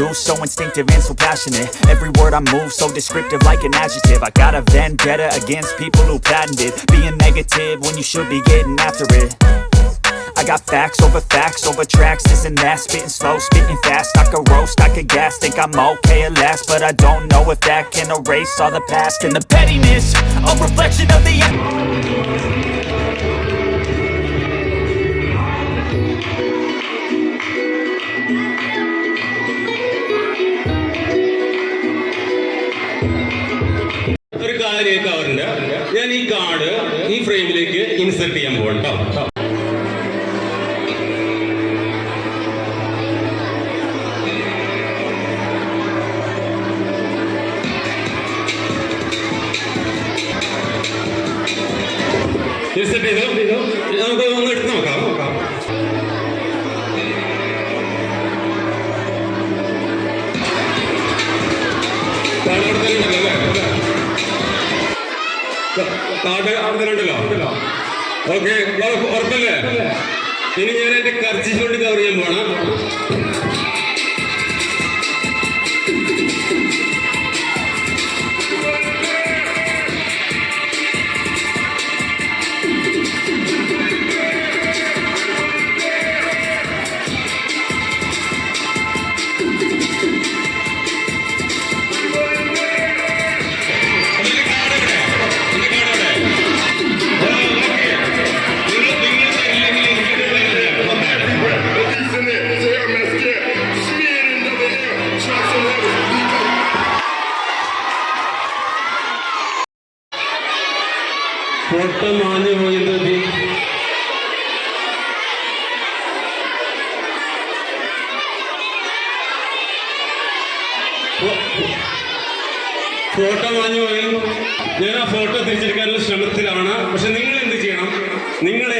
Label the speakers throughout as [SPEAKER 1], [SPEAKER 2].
[SPEAKER 1] do so instinctive and so passionate. Every word I move so descriptive like an adjective. I got a vendetta against people who patented Being negative when you should be getting after it. I got facts over facts over tracks, this and that Spitting slow, spitting fast, I could roast, I could gas Think I'm okay at last, but I don't know if that can erase all the past And the pettiness, a reflection of the
[SPEAKER 2] കാര്യം കേൾക്കാറുണ്ട് ഞാൻ ഈ card ഈ ഫ്രെയിമിലേക്ക് insert ചെയ്യാൻ പോകണ്ടോ insert ചെയ്തു? നമുക്ക് ഒന്ന് നോക്കാം. കാർഡ് അവിടെ തന്നെ ഉണ്ടല്ലോ ഓക്കെ ഉറപ്പല്ലേ? ഇനി ഞാൻ എന്റെ കർച്ചിച്ചുകൊണ്ട് കൊണ്ട് കവർ ചെയ്യാൻ പോണം ഫോട്ടോ മാഞ്ഞു പോയി. ഞാൻ ആ ഫോട്ടോ തിരിച്ചെടുക്കാനുള്ള ശ്രമത്തിലാണ്. പക്ഷെ നിങ്ങൾ എന്ത് ചെയ്യണം? നിങ്ങളെ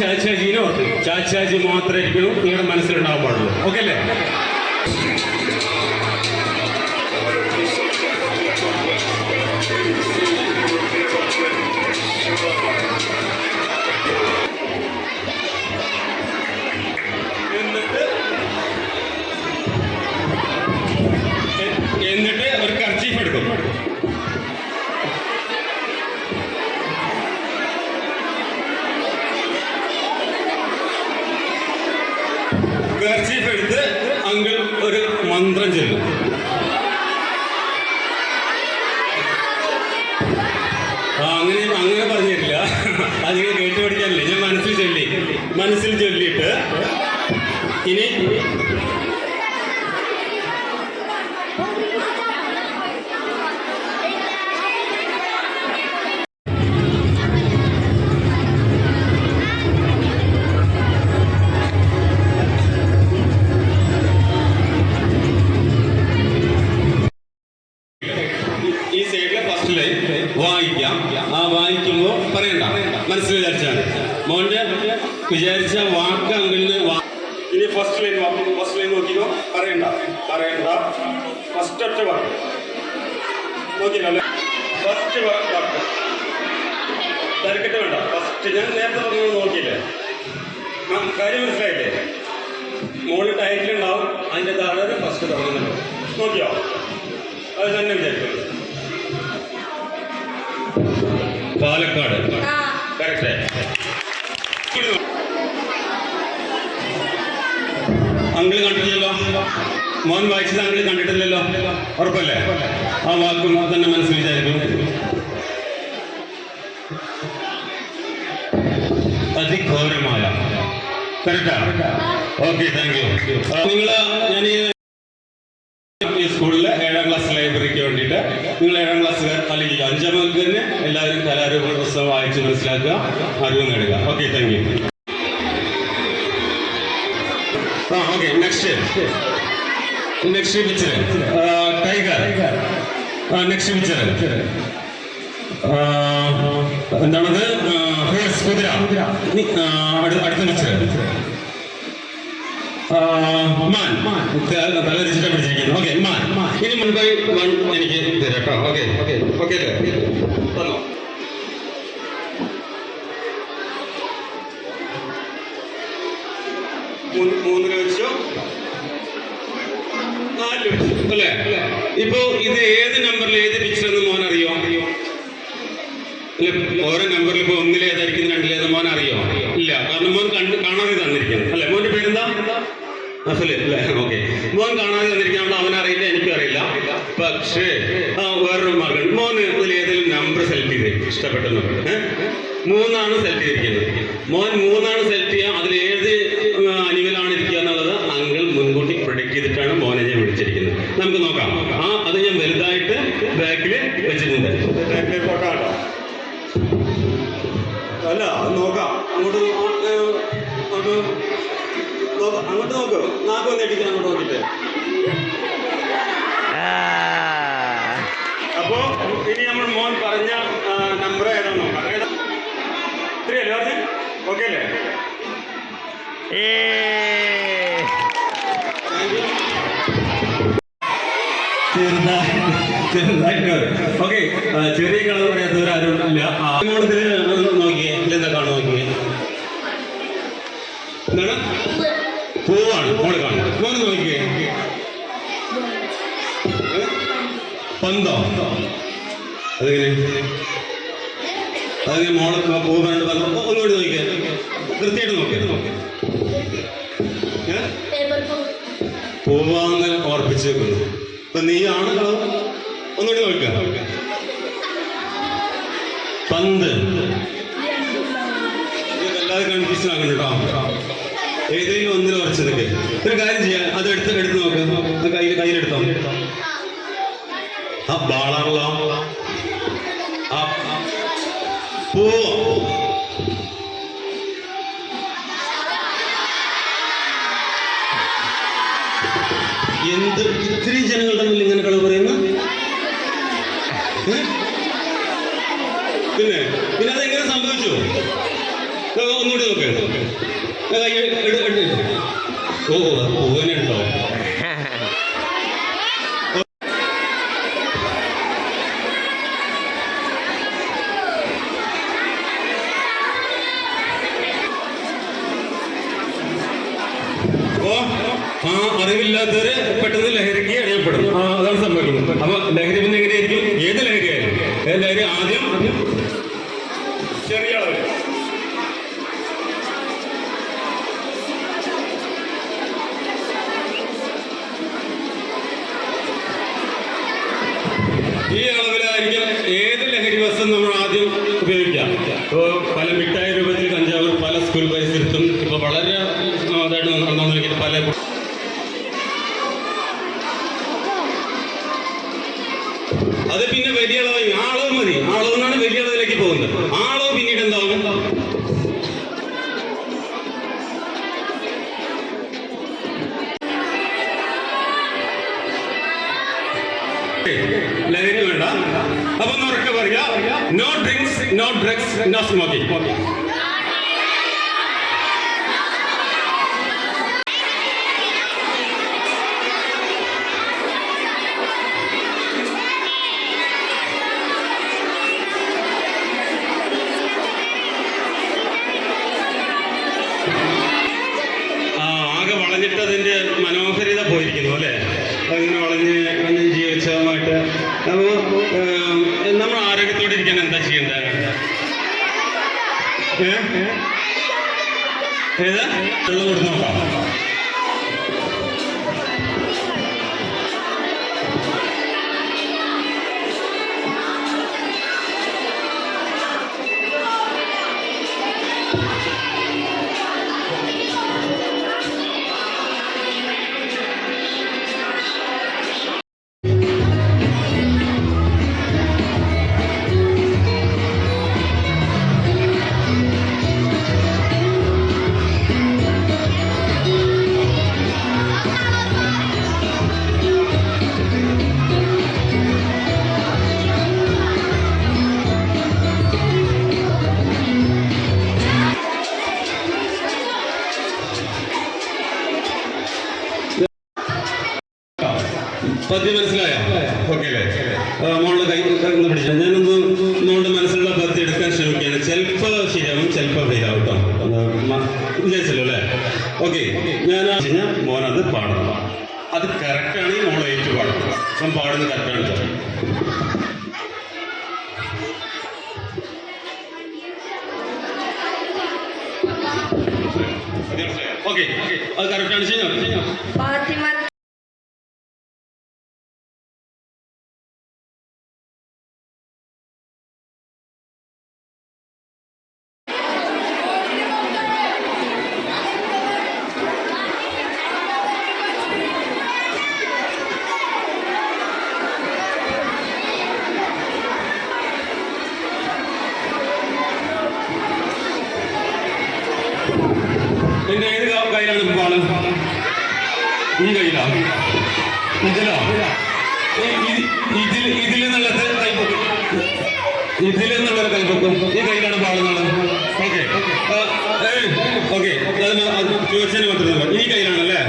[SPEAKER 2] ചാച്ചാജീനോ ചാച്ചാജി മാത്രമായിരിക്കും നിങ്ങളുടെ മനസ്സിലുണ്ടാകാൻ പാടുള്ളൂ. ഓക്കെ അല്ലേ? ഫസ്റ്റ് ഞാൻ നേരത്തെ പറഞ്ഞു നോക്കിയില്ല? കാര്യം മനസ്സിലായില്ലേ? ടൈറ്റിൽ ഉണ്ടാവും അതിന്റെ താഴെ ഫസ്റ്റ് തുടങ്ങുന്നുണ്ട്. നോക്കിയോ? അത് തന്നെ വിചാരിക്കുന്നത് പാലക്കാട്. കറക്റ്റ് അങ്കിൾ കണ്ടിട്ടില്ലല്ലോ? മോൻ വായിച്ചത് അങ്കിൾ കണ്ടിട്ടില്ലല്ലോ? ഉറപ്പല്ലേ? ആ വാക്കും തന്നെ മനസ്സിൽ വിചാരിക്കും അതിഘോരമായ കറക്റ്റാ ഓക്കെ താങ്ക് യു നിങ്ങൾ ഞാൻ ഈ സ്കൂളിലെ ഏഴാം ക്ലാസ് ലൈബ്രറിക്ക് വേണ്ടിയിട്ട് നിങ്ങൾ ഏഴാം ക്ലാസ് അല്ലെങ്കിൽ അഞ്ചാം വകുപ്പ് തന്നെ എല്ലാവരും കലാരൂപ പുസ്തകം വായിച്ച് മനസ്സിലാക്കുക അറിവ് നേടുക. Okay thank you ah okay next next picture tiger next picture എന്താണത്? അടു- അടുത്ത പിക്ചർ മാൻ തലരിച്ചിട്ട് പിടിച്ചിരിക്കുന്നു ഓക്കെ മാൻ. ഇനി മുൻപൈ വൺ എനിക്ക് തരാം കേട്ടോ. ഓക്കെ അല്ലേ? തന്നോ മൂന്ന് വെച്ചോ വെച്ചു അല്ലേ? ഇപ്പോ ഇത് ഏത് നമ്പറിൽ ഏത് പിക്ചർ എന്ന് മോൻ അറിയോ ഓരോ നമ്പറിൽ ഇപ്പൊ ഒന്നിലേതായിരിക്കും രണ്ടിലേത് മോൻ അറിയോ? ഇല്ല. കാരണം മോൻ കണ്ട് കാണാതെ തന്നിരിക്കുന്നത് അല്ലെ? മോന്റെ പേരെന്താ? അസൽ അല്ലേ? ഓക്കെ മോൻ കാണാതെ തന്നിരിക്കാനുള്ള അവൻ അറിയില്ല എനിക്കും അറിയില്ല. പക്ഷേ വേറൊരു മാർഗം മോന് ഏതെങ്കിലും നമ്പർ സെലക്ട് ചെയ്ത്. ഇഷ്ടപ്പെട്ട നമ്പർ മൂന്നാണ് സെലക്ട് ചെയ്തിരിക്കുന്നത്. മോൻ മൂന്നാണ് ഇനി നമ്മൾ മോൻ പറഞ്ഞ നമ്പർ ഏതാണെന്ന് നോക്കാം. ഏതാ? ത്രീ അല്ലേ? പറഞ്ഞേ ഓക്കെ അല്ലേ ഓക്കെ ചെറിയ കളർ പറയാത്തവർ ആരും ഇല്ല. നോക്കിയേ കാണു നോക്കിയേ? എന്താണ് പൂവാണ് മോൾ കാണുന്നത് നോക്കിയേ? പന്തോ? അതെങ്ങനെ? അതെങ്ങനെ മോളെ പൂ പറഞ്ഞു ഒരുപാട് നോക്കിയാൽ നോക്കിയേ. കൃത്യമായിട്ട് നോക്കിയേ. പോവാങ്ങനെ ഓർപ്പിച്ച് വെക്കുന്നു. അപ്പൊ നീ ആണല്ലോ ഒന്നുകൂടി നോക്കുക പന്ത്. അല്ലാതെ കൺഫ്യൂഷൻ ആക്കണം കേട്ടോ. ഏതെങ്കിലും ഒന്നിൽ ഉറച്ചതൊക്കെ ഒരു കാര്യം എന്ത് ഇത്രയും ജനങ്ങൾ തമ്മിൽ ഇങ്ങനെ കളവ് പറയുന്നു? പിന്നെ പിന്നെ അതെങ്ങനെ സംഭവിച്ചു ഒന്നുകൂടി നോക്ക്. ഓ പൂവനെ അപ്പോ ആ അറിവില്ലാത്തവര് പെട്ടെന്ന് ലഹരിക്ക് അറിയപ്പെടും അതാണ് സംഭവിക്കുന്നത്. അപ്പൊ ലഹരി പിന്നെ എങ്ങനെയായിരിക്കും? ഏത് ലഹരിയായാലും. ഏത് ലഹരി ആദ്യം? ചെറിയ ഈ അളവിലായിരിക്കും ഏത് ലഹരി വസ്തു നമ്മൾ അത് പിന്നെ വലിയ അളവ് ആ അളവ് മതി. ആ അളവ് വലിയ അളവിലേക്ക് പോകുന്നത് ആ അളവ് പിന്നീട് എന്താകും അപ്പൊ ഉറക്കെ പറയാ. No drinks no drugs no smoking പദ്യം മനസ്സിലായോ? ഓക്കെ അല്ലേ? മോളുടെ കൈ പിടിച്ചു. ഞാനൊന്ന് മോളുടെ മനസ്സിലുള്ള പദ്യം എടുക്കാൻ ശ്രമിക്കുകയാണ്. ചിലപ്പോൾ ശരിയാവും ചിലപ്പോൾ ഫെയിലാവും കേട്ടോ വിചാരിച്ചല്ലോ അല്ലേ? ഓക്കെ ഞാൻ കഴിഞ്ഞാൽ മോനത് പാടണം അത് കറക്റ്റാണെങ്കിൽ മോൾ ഏറ്റു പാടണം അപ്പം പാടുന്നത് കറക്റ്റാണ് കേട്ടോ ഓക്കെ അത് കറക്റ്റാണ് ചെയ്യാം
[SPEAKER 3] ഫാത്തിമ
[SPEAKER 2] കയ്യിലാണ് പാൾ ഈ കയ്യിലാ. ഇതിലോ. ഇതിൽ ഇതിൽ നിന്നുള്ളത് കൈപ്പൊക്കും. ഇതിൽ നിന്നുള്ളത് കൈപ്പൊക്കും. ഈ കയ്യിലാണ് പാളുന്നത് ഓക്കെ. ഓക്കെ. ചോദിച്ചതിന് മാത്രമല്ല ഈ കയ്യിലാണല്ലേ?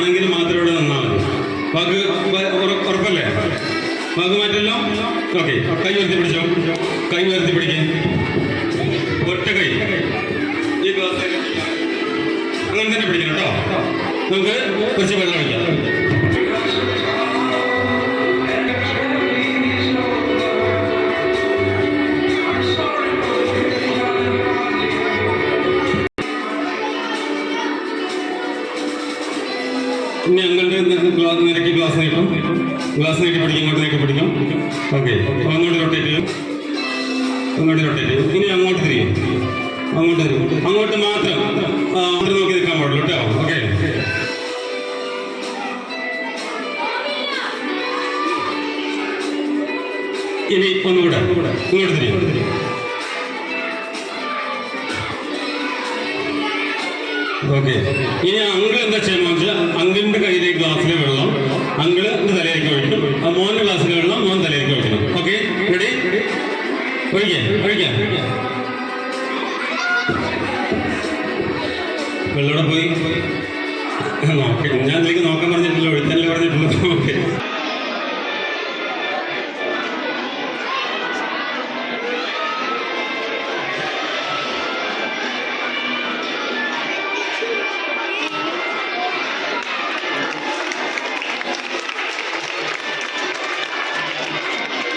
[SPEAKER 2] ആണെങ്കിൽ മാത്രം ഇവിടെ നിന്നാൽ മതി. വാക്ക് ഉറപ്പല്ലേ? വാക്ക് മാറ്റല്ലോ? ഓക്കെ. കൈ ഉയർത്തി പിടിച്ചോ? കൈ ഉയർത്തി പിടിക്കേ. ഒറ്റ കൈ. ഈ ക്ലാസ് അങ്ങനെ തന്നെ പിടിക്കണം കേട്ടോ. നമുക്ക് കുറച്ച് വെള്ളം ഒഴിക്കാം. ഇനി അങ്ങളുടെ ഗ്ലാസ് നിരക്കി ഗ്ലാസ് നീട്ടും. ഗ്ലാസ് നീട്ടി പിടിക്കും ഇങ്ങോട്ട് നീട്ടി പിടിക്കും ഓക്കെ. അങ്ങോട്ട് റൊട്ടേറ്റ് ചെയ്യും. അങ്ങോട്ട് റൊട്ടേറ്റ് ചെയ്യും. ഇനി അങ്ങോട്ട് തിരിയും. അങ്ങോട്ട് തിരിയും അങ്ങോട്ട് മാത്രം അങ്ങോട്ട് നോക്കി നിൽക്കാൻ പാടുള്ളൂ കേട്ടോ. ഓക്കെ. ഇനി ഒന്നുകൂടെ. ഇങ്ങോട്ട് തിരിയും. ഇനി അങ്കിൾ എന്താ ചെയ്യണമെന്ന് വെച്ചാൽ അങ്കിളിന്റെ കയ്യിലെ ഗ്ലാസ്സിലെ വെള്ളം അങ്കിൾ തലയിലേക്ക് ഒഴിക്കണം. ആ മോന്റെ ഗ്ലാസ്സിലെ വെള്ളം മോൻ തലയിലേക്ക് ഒഴിക്കണം. ഓക്കെ? റെഡി ഒഴിക്കാം ഒഴിക്കാം. വെള്ളം പോയി? നോക്കി ഞാൻ ഇതിലേക്ക് നോക്കാൻ പറഞ്ഞിട്ടില്ല